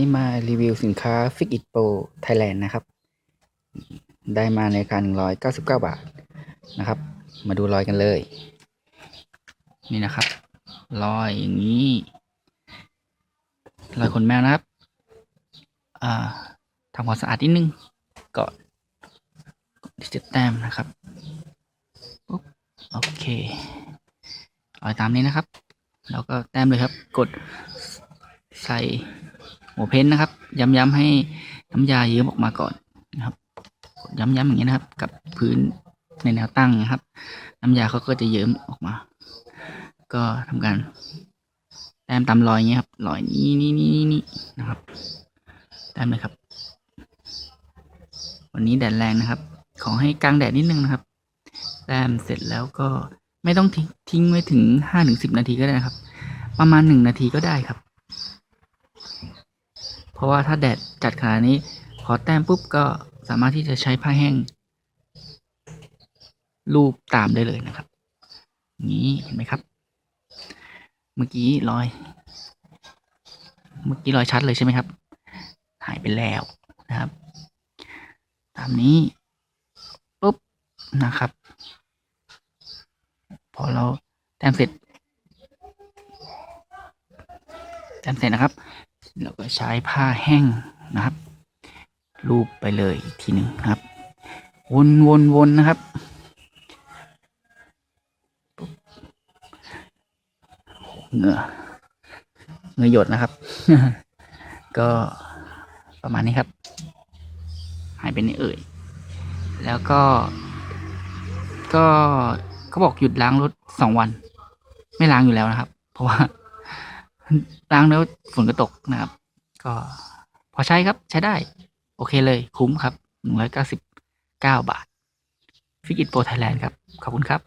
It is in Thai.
นี้มารีวิวสินค้า Fix It Pro Thailand นะครับ ได้มาในราคา199 บาทนะครับ มาดูรอยกันเลย นี่นะครับ รอยอย่างนี้ รอยขนแมวนะครับ อ่าทำความสะอาดนิดนึงก็ดิจิตแต้มนะครับปุ๊บโอเครอยตามนี้นะครับ แล้วก็แต้มเลยครับ กดใส่ หัวเพ้นนะครับ ย้ำๆให้น้ำยาเยิ้มออกมาก่อนนะครับ ย้ำๆอย่างนี้นะครับ กับพื้นในแนวตั้งนะครับ น้ำยาเขาก็จะเยิ้มออกมา ก็ทำการแต้มตามรอยอย่างนี้ครับรอยนี้นี่นี่นี่นะครับแต้มเลยครับ วันนี้แดดแรงนะครับ ขอให้กลางแดดนิดนึงนะครับแต้มเสร็จแล้วก็ไม่ต้องทิ้งทิ้งไว้ถึงห้าถึงสิบนาทีก็ได้นะครับ ประมาณหนึ่งนาทีก็ได้ครับ ราะว่าถ้าแดดจัดขนาดนี้ พอแต้มปุ๊บก็สามารถที่จะใช้ผ้าแห้งรูปตามได้เลยนะครับ นี้เห็นไหมครับ เมื่อกี้รอย เมื่อกี้รอยชัดเลยใช่ไหมครับ หายไปแล้วนะครับ ตามนี้ปุ๊บนะครับ พอเราแต้มเสร็จแต้มเสร็จนะครับ เราก็ใช้ผ้าแห้งนะครับ รูปไปเลยอีกทีหนึ่งครับ วนวนวนนะครับ เหงื่อเหงื่อหยดนะครับ ก็ประมาณนี้ครับ หายไปไหนเอ่ย แล้วก็ ก็เขาบอกหยุดล้างรถสองวัน ไม่ล้างอยู่แล้วนะครับ เพราะว่า ล้างแล้วฝนก็ตกนะครับ ก็พอใช้ครับใช้ได้ โอเคเลยคุ้มครับหนึ่งร้อยเก้าสิบเก้าบาทฟิกอิตโปรไทยแลนด์ครับ ขอบคุณครับ